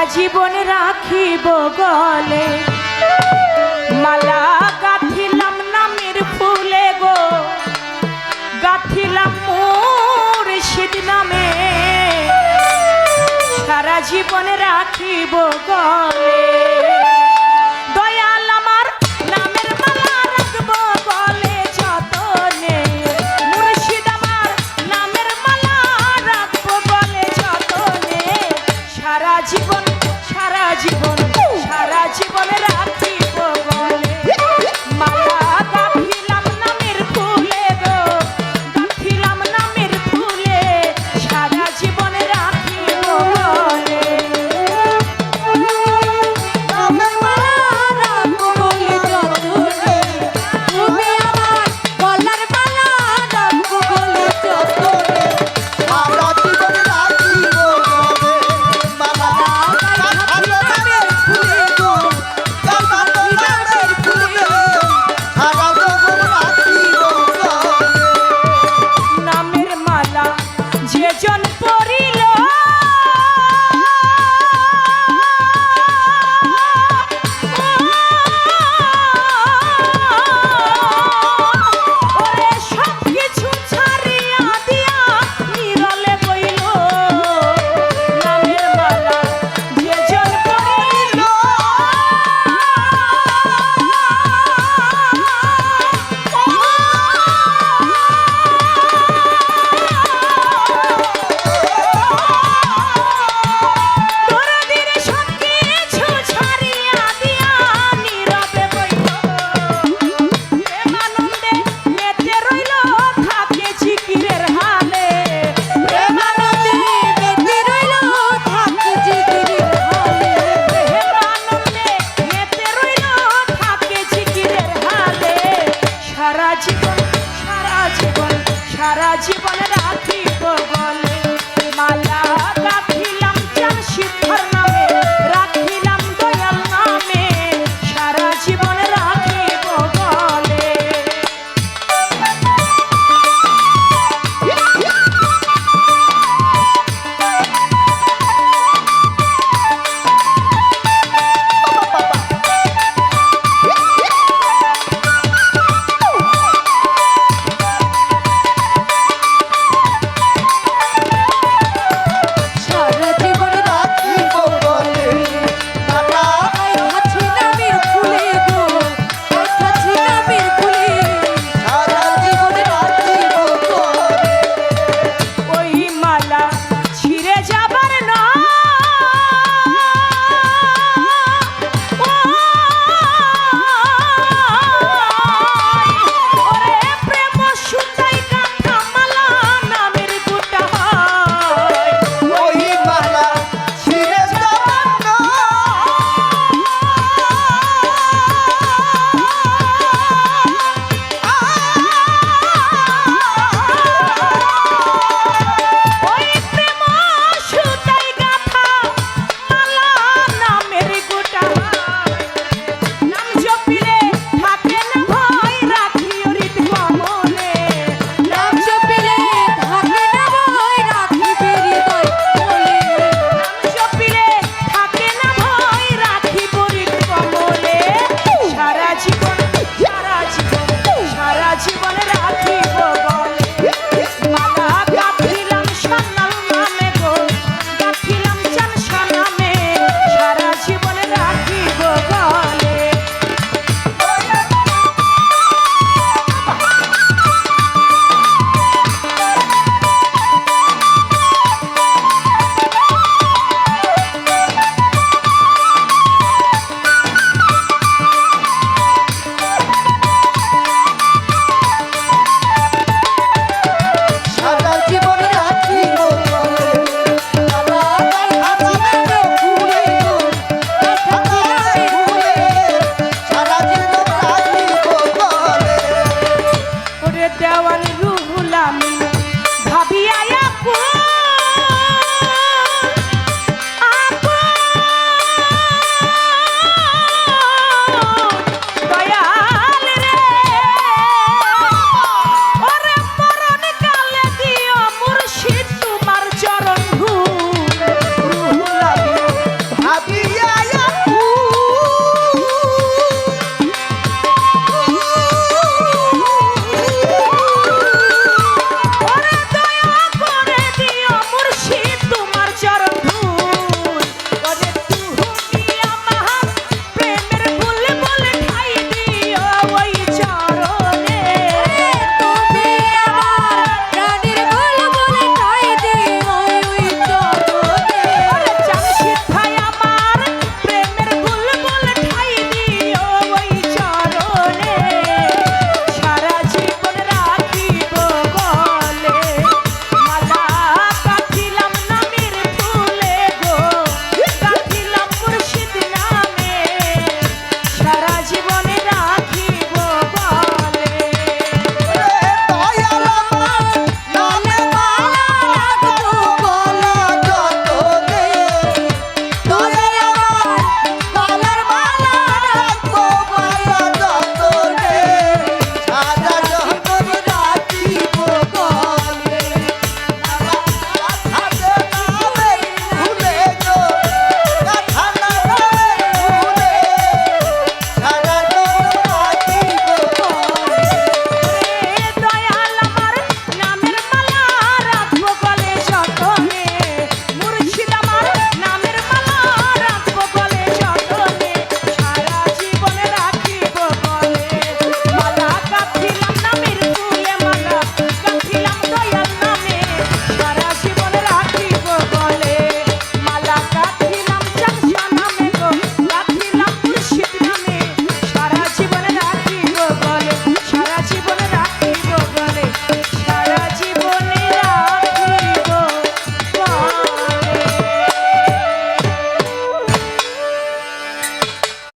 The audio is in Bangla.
সারা জীবন রাখিব গলে। মালা গাঁথিলাম নামের ফুলে গো। গাথিলাম মুর্শিদ নামে। সারা জীবন রাখিব গলে।